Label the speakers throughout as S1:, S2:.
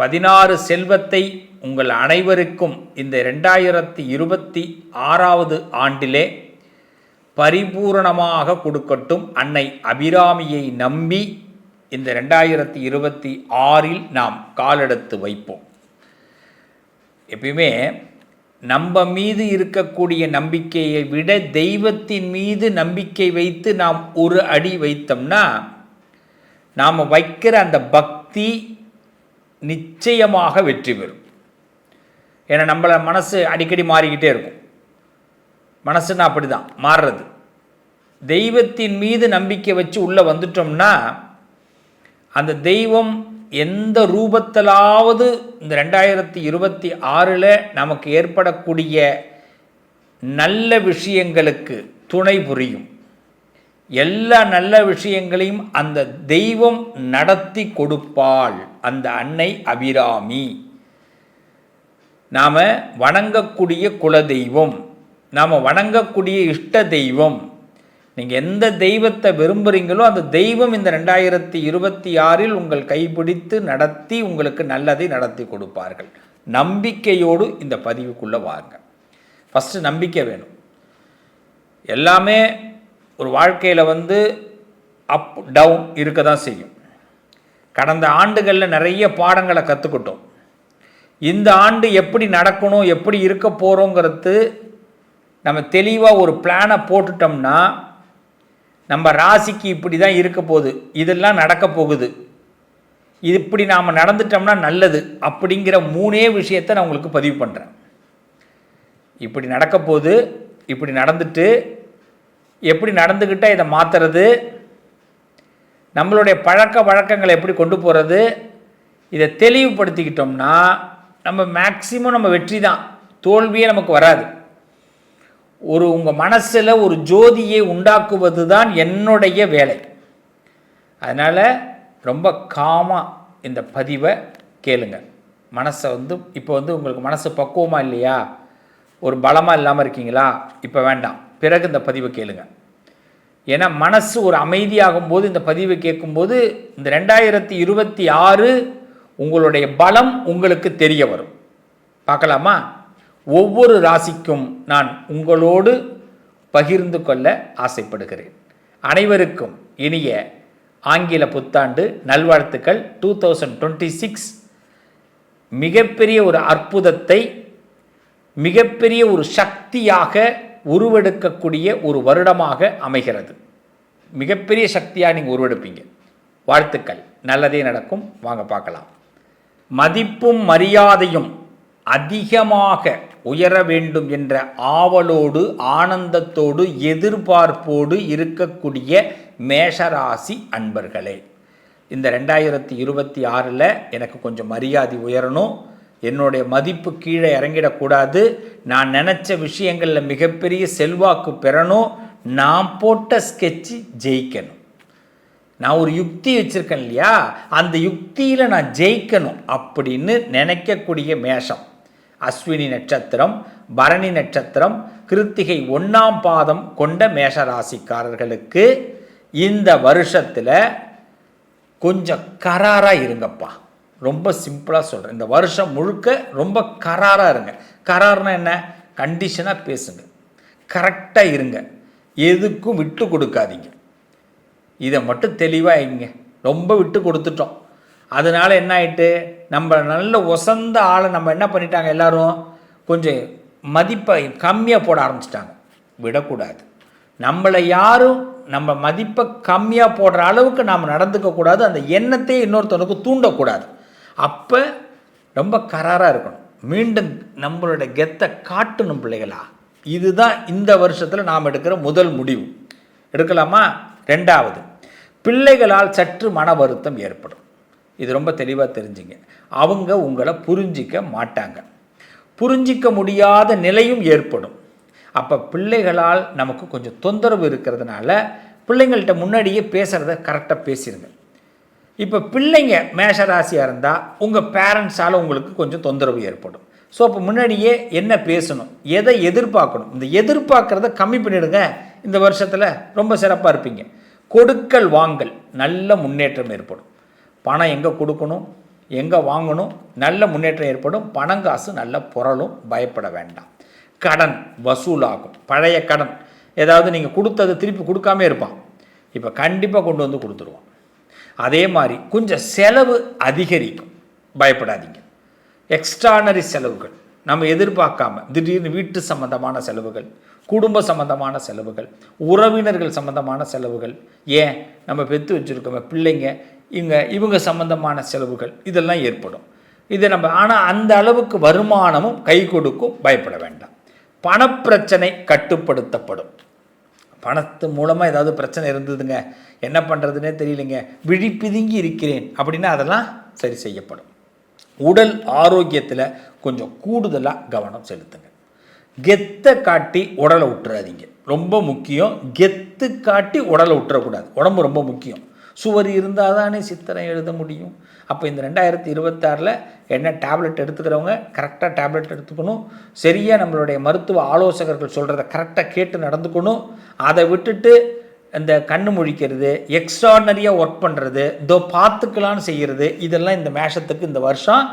S1: பதினாறு செல்வத்தை உங்கள் அனைவருக்கும் இந்த ரெண்டாயிரத்தி இருபத்தி ஆறாவது ஆண்டிலே பரிபூரணமாக கொடுக்கட்டும். அன்னை அபிராமியை நம்பி இந்த ரெண்டாயிரத்தி இருபத்தி ஆறில் நாம் காலெடுத்து வைப்போம். எப்பயுமே நம்ம மீது இருக்கக்கூடிய நம்பிக்கையை விட தெய்வத்தின் மீது நம்பிக்கை வைத்து நாம் ஒரு அடி வைத்தோம்னா நாம் வைக்கிற அந்த பக்தி நிச்சயமாக வெற்றி பெறும். ஏன்னா நம்மளை மனசு அடிக்கடி மாறிக்கிட்டே இருக்கும். மனசுன்னா அப்படி தான் மாறுறது. தெய்வத்தின் மீது நம்பிக்கை வச்சு உள்ளே வந்துட்டோம்னா அந்த தெய்வம் எந்த ரூபத்திலாவது இந்த ரெண்டாயிரத்தி இருபத்தி ஆறில் நமக்கு ஏற்படக்கூடிய நல்ல விஷயங்களுக்கு துணை புரியும். எல்லா நல்ல விஷயங்களையும் அந்த தெய்வம் நடத்தி கொடுப்பாள். அந்த அன்னை அபிராமி. நாம் வணங்கக்கூடிய குலதெய்வம் நாம் வணங்கக்கூடிய இஷ்ட தெய்வம். நீங்கள் எந்த தெய்வத்தை விரும்புகிறீங்களோ அந்த தெய்வம் இந்த ரெண்டாயிரத்தி இருபத்தி ஆறில் உங்கள் கைப்பிடித்து நடத்தி உங்களுக்கு நல்லதை நடத்தி கொடுப்பார்கள். நம்பிக்கையோடு இந்த பதிவுக்குள்ளே வாருங்க. ஃபஸ்ட்டு நம்பிக்கை வேணும். எல்லாமே ஒரு வாழ்க்கையில் வந்து அப் டவுன் இருக்க தான் செய்யும். கடந்த ஆண்டுகளில் நிறைய பாடங்களை கற்றுக்கிட்டோம் இந்த ஆண்டு எப்படி நடக்கணும் எப்படி இருக்க போகிறோங்கிறது நம்ம தெளிவாக ஒரு பிளானை போட்டுட்டோம்னா நம்ம ராசிக்கு இப்படி தான் இருக்க போகுது. இதெல்லாம் நடக்க போகுது. இது இப்படி நாம் நடந்துட்டோம்னா நல்லது அப்படிங்கிற மூணே விஷயத்தை நான் உங்களுக்கு பதிவு பண்ணுறேன் இப்படி நடக்க போகுது இப்படி நடந்துட்டு எப்படி நடந்துக்கிட்டால் இதை மாற்றுறது நம்மளுடைய பழக்க வழக்கங்களை எப்படி கொண்டு போகிறது இதை தெளிவுபடுத்திக்கிட்டோம்னா நம்ம மேக்சிமம் நம்ம வெற்றி தான். தோல்வியே நமக்கு வராது. ஒரு உங்கள் மனசில் ஒரு ஜோதியை உண்டாக்குவது தான் என்னுடைய வேலை. அதனால் ரொம்ப காமாக இந்த பதிவை கேளுங்க. மனசை வந்து இப்போ வந்து உங்களுக்கு மனசு பக்குவமாக இல்லையா? ஒரு பலமாக இல்லாமல் இருக்கீங்களா? இப்போ வேண்டாம். பிறகு இந்த பதிவை கேளுங்கள் ஏன்னா மனசு ஒரு அமைதியாகும் போது இந்த பதிவை கேட்கும்போது இந்த ரெண்டாயிரத்தி இருபத்தி ஆறு உங்களுடைய பலம் உங்களுக்கு தெரிய வரும். பார்க்கலாமா? ஒவ்வொரு ராசிக்கும் நான் உங்களோடு பகிர்ந்து கொள்ள ஆசைப்படுகிறேன். அனைவருக்கும் இனிய ஆங்கில புத்தாண்டு நல்வாழ்த்துக்கள். டூ தௌசண்ட் டுவெண்ட்டி சிக்ஸ் மிகப்பெரிய ஒரு அற்புதத்தை மிகப்பெரிய ஒரு சக்தியாக உருவெடுக்கக்கூடிய ஒரு வருடமாக அமைகிறது. மிகப்பெரிய சக்தியாக நீங்கள் உருவெடுப்பீங்க. வாழ்த்துக்கள். நல்லதே நடக்கும். வாங்க பார்க்கலாம். மதிப்பும் மரியாதையும் அதிகமாக உயர வேண்டும் என்ற ஆவலோடு ஆனந்தத்தோடு எதிர்பார்ப்போடு இருக்கக்கூடிய மேஷராசி அன்பர்களே. இந்த ரெண்டாயிரத்தி இருபத்தி ஆறில் எனக்கு கொஞ்சம் மரியாதை உயரணும். என்னுடைய மதிப்பு கீழே இறங்கிடக்கூடாது. நான் நினச்ச விஷயங்களில் மிகப்பெரிய செல்வாக்கு பெறணும். நான் போட்ட ஸ்கெட்சு ஜெயிக்கணும். நான் ஒரு யுக்தி வச்சுருக்கேன் இல்லையா? அந்த யுக்தியில் நான் ஜெயிக்கணும் அப்படின்னு நினைக்கக்கூடிய மேஷம். அஸ்வினி நட்சத்திரம் பரணி நட்சத்திரம் கிருத்திகை ஒன்றாம் பாதம் கொண்ட மேஷராசிக்காரர்களுக்கு இந்த வருஷத்தில் கொஞ்சம் கராராக இருங்கப்பா. ரொம்ப சிம்பிளாக சொல்கிறேன் இந்த வருஷம் முழுக்க ரொம்ப கராராக இருங்க. கரார்னா என்ன? கண்டிஷனாக பேசுங்க. கரெக்டாக இருங்க. எதுக்கும் விட்டு கொடுக்காதீங்க. இதை மட்டும் தெளிவாக இங்க ரொம்ப விட்டு கொடுத்துட்டோம். அதனால என்ன ஆயிட்டு? நம்ம நல்ல ஒசந்த ஆளை நம்ம என்ன பண்ணிட்டாங்க எல்லோரும்? கொஞ்சம் மதிப்பை கம்மியாக போட ஆரம்பிச்சிட்டாங்க. விடக்கூடாது. நம்மளை யாரும் நம்ம மதிப்பை கம்மியாக போடுற அளவுக்கு நாம் நடந்துக்கக்கூடாது. அந்த எண்ணத்தையே இன்னொருத்தவனுக்கு தூண்டக்கூடாது. அப்போ ரொம்ப கராராக இருக்கணும். மீண்டும் நம்மளோட கெத்தை காட்டணும் பிள்ளைகளா. இதுதான் இந்த வருஷத்தில் நாம் எடுக்கிற முதல் முடிவு. எடுக்கலாமா? ரெண்டாவது பிள்ளைகளால் சற்று மன வருத்தம் ஏற்படும். இது ரொம்ப தெளிவாக தெரிஞ்சுங்க. அவங்க உங்களை புரிஞ்சிக்க மாட்டாங்க. புரிஞ்சிக்க முடியாத நிலையும் ஏற்படும். அப்போ பிள்ளைகளால் நமக்கு கொஞ்சம் தொந்தரவு இருக்கிறதுனால பிள்ளைங்கள்கிட்ட முன்னாடியே பேசுகிறத கரெக்டாக பேசிடுங்க இப்போ பிள்ளைங்க மேஷராசியாக இருந்தால் உங்கள் பேரண்ட்ஸால் உங்களுக்கு கொஞ்சம் தொந்தரவு ஏற்படும். ஸோ அப்போ முன்னாடியே என்ன பேசணும்? எதை எதிர்பார்க்கணும்? இந்த எதிர்பார்க்குறத கம்மி பண்ணிடுங்க. இந்த வருஷத்தில் ரொம்ப சிறப்பாக இருப்பீங்க. கொடுக்கல் வாங்கல் நல்ல முன்னேற்றம் ஏற்படும். பணம் எங்கே கொடுக்கணும்? எங்கே வாங்கணும்? நல்ல முன்னேற்றம் ஏற்படும். பணம் காசு நல்ல புரளும் பயப்பட வேண்டாம். கடன் வசூலாகும். பழைய கடன் ஏதாவது நீங்கள் கொடுத்தது திருப்பி கொடுக்காம இருப்பான். இப்போ கண்டிப்பாக கொண்டு வந்து கொடுத்துருவான். அதே மாதிரி கொஞ்சம் செலவு அதிகரிக்கும். பயப்படாதீங்க. எக்ஸ்ட்ரானரி செலவுகள். நம்ம எதிர்பார்க்காம திடீர்னு வீட்டு சம்பந்தமான செலவுகள் குடும்ப சம்பந்தமான செலவுகள் உறவினர்கள் சம்பந்தமான செலவுகள் ஏன்? நம்ம பெற்று வச்சுருக்கோம் பிள்ளைங்க இங்கே இவங்க சம்பந்தமான செலவுகள் இதெல்லாம் ஏற்படும். இதை நம்ம ஆனால் அந்த அளவுக்கு வருமானமும் கை கொடுக்கும் பயப்பட வேண்டாம். பணப்பிரச்சனை கட்டுப்படுத்தப்படும். பணத்து மூலமாக ஏதாவது பிரச்சனை இருந்ததுங்க. என்ன பண்ணுறதுனே தெரியலைங்க. விழி பிதுங்கி இருக்கிறேன் அப்படின்னா அதெல்லாம் சரி செய்யப்படும். உடல் ஆரோக்கியத்தில் கொஞ்சம் கூடுதலாக கவனம் செலுத்துங்க. கெத்தை காட்டி உடலை விட்டுறாதீங்க ரொம்ப முக்கியம் கெத்து காட்டி உடலை விட்டுறக்கூடாது உடம்பு ரொம்ப முக்கியம். சுவர் இருந்தால் தானே சித்திரம் எழுத முடியும். அப்போ இந்த ரெண்டாயிரத்தி இருபத்தாறில் என்ன டேப்லெட் எடுத்துக்கிறவங்க கரெக்டாக டேப்லெட் எடுத்துக்கணும். சரியாக நம்மளுடைய மருத்துவ ஆலோசகர்கள் சொல்கிறத கரெக்டாக கேட்டு நடந்துக்கணும். அதை விட்டுட்டு இந்த கண்ணு முழிக்கிறது எக்ஸ்ட்ராடனரியாக ஒர்க் பண்ணுறது இதோ பார்த்துக்கலான்னு செய்கிறது இதெல்லாம் இந்த மேஷத்துக்கு இந்த வருஷம்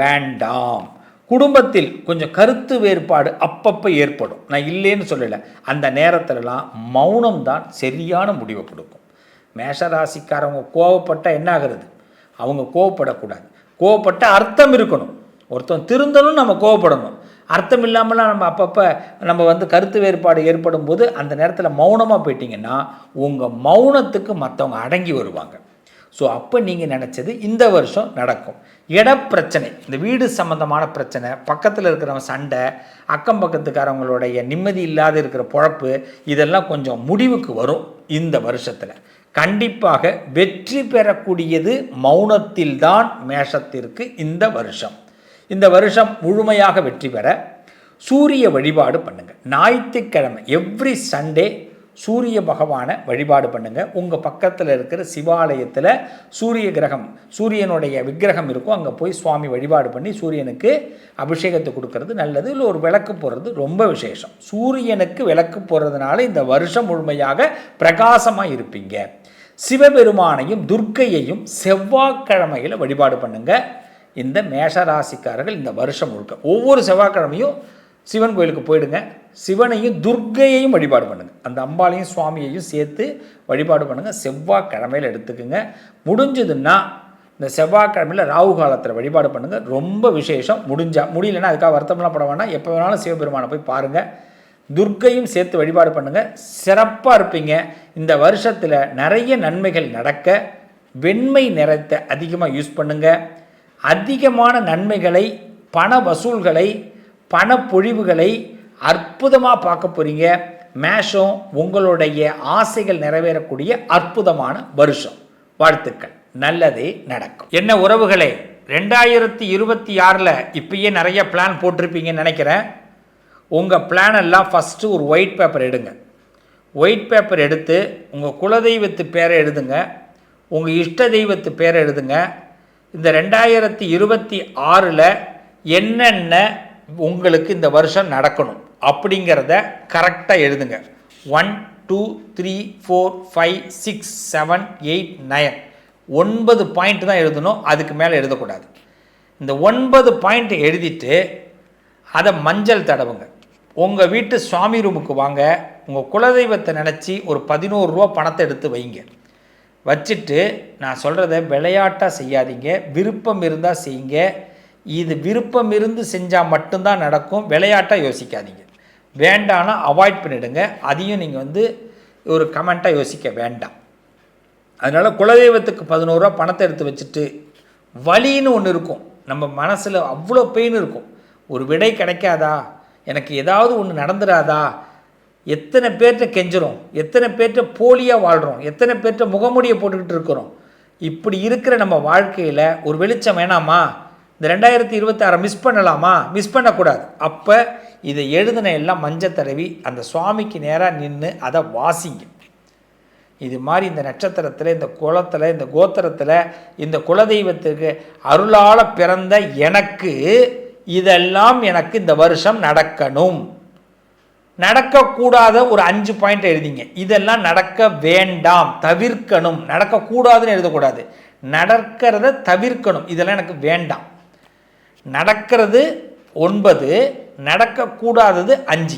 S1: வேண்டாம். குடும்பத்தில் கொஞ்சம் கருத்து வேறுபாடு அப்பப்போ ஏற்படும். நான் இல்லைன்னு சொல்லலை. அந்த நேரத்திலலாம் மௌனம் தான் சரியான முடிவை கொடுக்கும். மேஷராசிக்காரவங்க கோவப்பட்டால் என்ன ஆகிறது அவங்க கோவப்படக்கூடாது. கோவப்பட்ட அர்த்தம் இருக்கணும். ஒருத்தன் திருந்தலும் நம்ம கோவப்படணும். அர்த்தம் இல்லாமலாம் நம்ம அப்பப்போ நம்ம வந்து கருத்து வேறுபாடு ஏற்படும் போது அந்த நேரத்தில் மௌனமாக போயிட்டீங்கன்னா உங்கள் மௌனத்துக்கு மற்றவங்க அடங்கி வருவாங்க. ஸோ அப்போ நீங்கள் நினச்சது இந்த வருஷம் நடக்கும். இடப்பிரச்சனை இந்த வீடு சம்மந்தமான பிரச்சனை பக்கத்தில் இருக்கிறவங்க சண்டை அக்கம் பக்கத்துக்காரவங்களுடைய நிம்மதி இல்லாத இருக்கிற பொழப்பு இதெல்லாம் கொஞ்சம் முடிவுக்கு வரும் இந்த வருஷத்தில். கண்டிப்பாக வெற்றி பெறக்கூடியது மௌனத்தில்தான் மேஷத்திற்கு இந்த வருஷம். இந்த வருஷம் முழுமையாக வெற்றி பெற சூரிய வழிபாடு பண்ணுங்கள் ஞாயிற்றுக்கிழமை எவ்ரி சண்டே சூரிய பகவானை வழிபாடு பண்ணுங்கள் உங்கள் பக்கத்தில் இருக்கிற சிவாலயத்தில் சூரிய கிரகம் சூரியனுடைய விக்கிரகம் இருக்கும் அங்கே போய் சுவாமி வழிபாடு பண்ணி சூரியனுக்கு அபிஷேகத்தை கொடுக்கறது நல்லது. இல்லை ஒரு விளக்கு போடுறது ரொம்ப விசேஷம். சூரியனுக்கு விளக்கு போடுறதுனால இந்த வருஷம் முழுமையாக பிரகாசமாக இருப்பீங்க. சிவபெருமானையும் துர்க்கையையும் செவ்வாய்க்கிழமையில் வழிபாடு பண்ணுங்கள் இந்த மேஷராசிக்காரர்கள் இந்த வருஷம் முழுக்க ஒவ்வொரு செவ்வாய்க்கிழமையும் சிவன் கோயிலுக்கு போயிடுங்க. சிவனையும் துர்க்கையையும் வழிபாடு பண்ணுங்கள் அந்த அம்பாலையும் சுவாமியையும் சேர்த்து வழிபாடு பண்ணுங்கள் செவ்வாய்க்கிழமையில் எடுத்துக்கோங்க. முடிஞ்சதுன்னா இந்த செவ்வாய்க்கிழமையில் ராகு காலத்தில் வழிபாடு பண்ணுங்கள் ரொம்ப விசேஷம். முடிஞ்சால் முடியலன்னா அதுக்காக வருத்தம்லாம் பட வேணாம். எப்போ வேணாலும் சிவபெருமானை போய் பாருங்கள் துர்க்கையும் சேர்த்து வழிபாடு பண்ணுங்கள் சிறப்பாக இருப்பீங்க. இந்த வருஷத்தில் நிறைய நன்மைகள் நடக்க வெண்மை நிறத்தை அதிகமாக யூஸ் பண்ணுங்கள் அதிகமான நன்மைகளை பண வசூல்களை பணப்பொழிவுகளை அற்புதமாக பார்க்க போகிறீங்க மேஷம் உங்களுடைய ஆசைகள் நிறைவேறக்கூடிய அற்புதமான வருஷம். வாழ்த்துக்கள். நல்லதே நடக்கும். என்ன உறவுகளே? ரெண்டாயிரத்தி இருபத்தி ஆறில் இப்பயே நிறைய பிளான் போட்டிருப்பீங்கன்னு நினைக்கிறேன். உங்கள் பிளானெல்லாம் ஃபஸ்ட்டு ஒரு ஒயிட் பேப்பர் எடுங்க. ஒயிட் பேப்பர் எடுத்து உங்கள் குலதெய்வத்து பேரை எழுதுங்க. உங்கள் இஷ்ட தெய்வத்து பேரை எழுதுங்க. இந்த ரெண்டாயிரத்தி இருபத்தி ஆறில் என்னென்ன உங்களுக்கு இந்த வருஷம் நடக்கணும் அப்படிங்கிறத கரெக்டாக எழுதுங்க. One two three four five six seven eight nine ஒன்பது பாயிண்ட் தான் எழுதணும் அதுக்கு மேலே எழுதக்கூடாது. இந்த ஒன்பது பாயிண்ட் எழுதிட்டு அதை மஞ்சள் தடவுங்க. உங்கள் வீட்டு சுவாமி ரூமுக்கு வாங்க. உங்கள் குலதெய்வத்தை நினச்சி ஒரு பதினோரு ரூபா பணத்தை எடுத்து வைங்க. வச்சுட்டு நான் சொல்கிறத விளையாட்டாக செய்யாதீங்க. விருப்பம் இருந்தால் செய்யுங்க. இது விருப்பம் இருந்து செஞ்சால் மட்டும்தான் நடக்கும். விளையாட்டாக யோசிக்காதீங்க. வேண்டான்னா அவாய்ட் பண்ணிவிடுங்க அதையும் நீங்கள் வந்து ஒரு கமெண்ட்டாக யோசிக்க வேண்டாம். அதனால் குலதெய்வத்துக்கு பதினோருவா பணத்தை எடுத்து வச்சுட்டு வலின்னு ஒன்று இருக்கும். நம்ம மனசில் அவ்வளோ பெயின் இருக்கும். ஒரு விடை கிடைக்காதா? எனக்கு ஏதாவது ஒன்று நடந்துடாதா எத்தனை பேர்கிட்ட கெஞ்சுறோம்? எத்தனை பேர்கிட்ட போலியாக வாழ்கிறோம் எத்தனை பேர்கிட்ட முகமுடியை போட்டுக்கிட்டு இருக்கிறோம்? இப்படி இருக்கிற நம்ம வாழ்க்கையில் ஒரு வெளிச்சம் வேணாமா? இந்த ரெண்டாயிரத்தி இருபத்தாறை மிஸ் பண்ணலாமா? மிஸ் பண்ணக்கூடாது. அப்போ இதை எழுதின எல்லாம் மஞ்சள் தடவி அந்த சுவாமிக்கு நேராக நின்று அதை வாசிங்க. இது மாதிரி இந்த நட்சத்திரத்தில் இந்த குளத்தில் இந்த கோத்திரத்தில் இந்த குலதெய்வத்துக்கு அருளால் பிறந்த எனக்கு இதெல்லாம் எனக்கு இந்த வருஷம் நடக்கணும். நடக்கக்கூடாத ஒரு அஞ்சு பாயிண்ட் எழுதிங்க. இதெல்லாம் நடக்க வேண்டாம். தவிர்க்கணும். நடக்கக்கூடாதுன்னு எழுதக்கூடாது. நடக்கிறத தவிர்க்கணும். இதெல்லாம் எனக்கு வேண்டாம். நடக்கிறது ஒன்பது நடக்கக்கூடாதது அஞ்சு.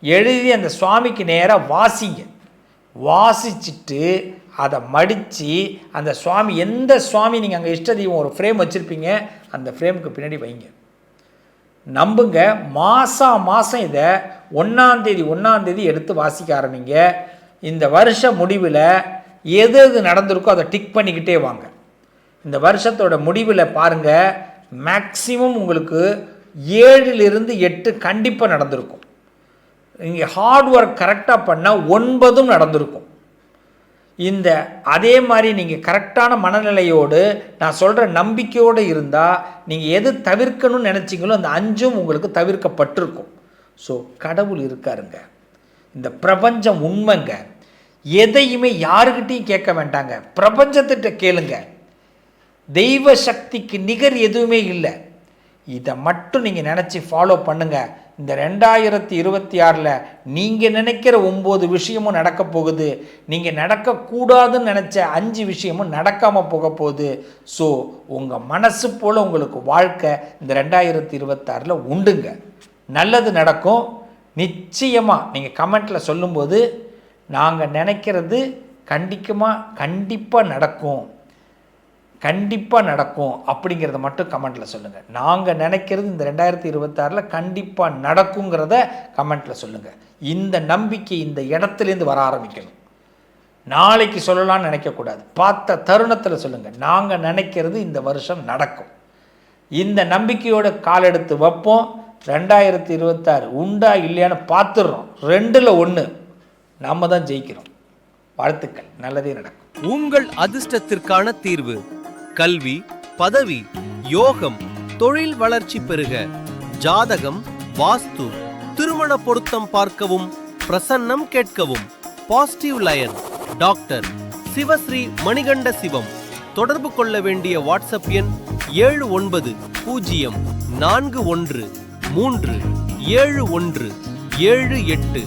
S1: எழுதி அந்த சுவாமிக்கு நேராக வாசிங்க. வாசிச்சுட்டு அதை மடித்து அந்த சுவாமி எந்த சுவாமி நீங்கள் அங்கே இஷ்ட தெய்வம் ஒரு ஃப்ரேம் வச்சுருப்பீங்க அந்த ஃப்ரேமுக்கு பின்னாடி வைங்க. நம்புங்க மாதம் மாதம் இதை ஒன்றாந்தேதி ஒன்றாந்தேதி எடுத்து வாசிக்க ஆரம்பிங்க. இந்த வருஷ முடிவில் எது எது நடந்திருக்கோ அதை டிக் பண்ணிக்கிட்டே வாங்க. இந்த வருஷத்தோட முடிவில் பாருங்கள் மேக்ஸிமம் உங்களுக்கு ஏழிலிருந்து எட்டு கண்டிப்பாக நடந்திருக்கும். நீங்கள் ஹார்ட் ஒர்க் கரெக்டாக பண்ணால் ஒன்பதும் நடந்திருக்கும். இந்த அதே மாதிரி நீங்கள் கரெக்டான மனநிலையோடு நான் சொல்கிற நம்பிக்கையோடு இருந்தால் நீங்கள் எது தவிர்க்கணும்னு நினச்சிங்களோ அந்த அஞ்சும் உங்களுக்கு தவிர்க்கப்பட்டிருக்கும். ஸோ கடவுள் இருக்காருங்க. இந்த பிரபஞ்சம் உண்மைங்க. எதையுமே யாருக்கிட்டையும் கேட்க வேண்டாங்க. பிரபஞ்சத்திட்ட கேளுங்க. தெய்வ சக்திக்கு நிகர் எதுவுமே இல்லை. இதை மட்டும் நீங்கள் நினச்சி ஃபாலோ பண்ணுங்கள் இந்த ரெண்டாயிரத்தி இருபத்தி ஆறில் நீங்கள் நினைக்கிற ஒம்பது விஷயமும் நடக்க போகுது. நீங்கள் நடக்கக்கூடாதுன்னு நினச்ச அஞ்சு விஷயமும் நடக்காமல் போக போகுது. ஸோ உங்கள் மனசு போல் உங்களுக்கு வாழ்க்கை இந்த ரெண்டாயிரத்தி இருபத்தாறில் உண்டுங்க. நல்லது நடக்கும். நிச்சயமாக நீங்கள் கமெண்ட்டில் சொல்லும்போது நாங்கள் நினைக்கிறது கண்டிக்கமாக கண்டிப்பாக நடக்கும். கண்டிப்பாக நடக்கும் அப்படிங்கிறத மட்டும் கமெண்ட்டில் சொல்லுங்கள் நாங்கள் நினைக்கிறது இந்த ரெண்டாயிரத்தி இருபத்தாறில் கண்டிப்பாக நடக்குங்கிறத கமெண்ட்டில் சொல்லுங்கள் இந்த நம்பிக்கை இந்த இடத்துலேருந்து வர ஆரம்பிக்கணும். நாளைக்கு சொல்லலாம்னு நினைக்கக்கூடாது. பார்த்த தருணத்தில் சொல்லுங்கள் நாங்கள் நினைக்கிறது இந்த வருஷம் நடக்கும். இந்த நம்பிக்கையோட கால் எடுத்து வைப்போம். ரெண்டாயிரத்தி இருபத்தாறு உண்டா இல்லையான்னு பார்த்துடுறோம். ரெண்டில் ஒன்று நம்ம தான் ஜெயிக்கிறோம். வாழ்த்துக்கள். நல்லதே நடக்கும்.
S2: உங்கள் அதிர்ஷ்டத்திற்கான தீர்வு கல்வி பதவி யோகம் தொழில் வளர்ச்சி பெருக ஜாதகம் வாஸ்து திருமண பொருத்தம் பார்க்கவும் பிரசன்னம் கேட்கவும். Positive lion doctor Sivasri Manikanda Sivam. தொடர்பு கொள்ள வேண்டிய வாட்ஸ்அப் எண் ஏழு ஒன்பது பூஜ்ஜியம் நான்கு ஒன்று மூன்று ஏழு ஒன்று ஏழு எட்டு.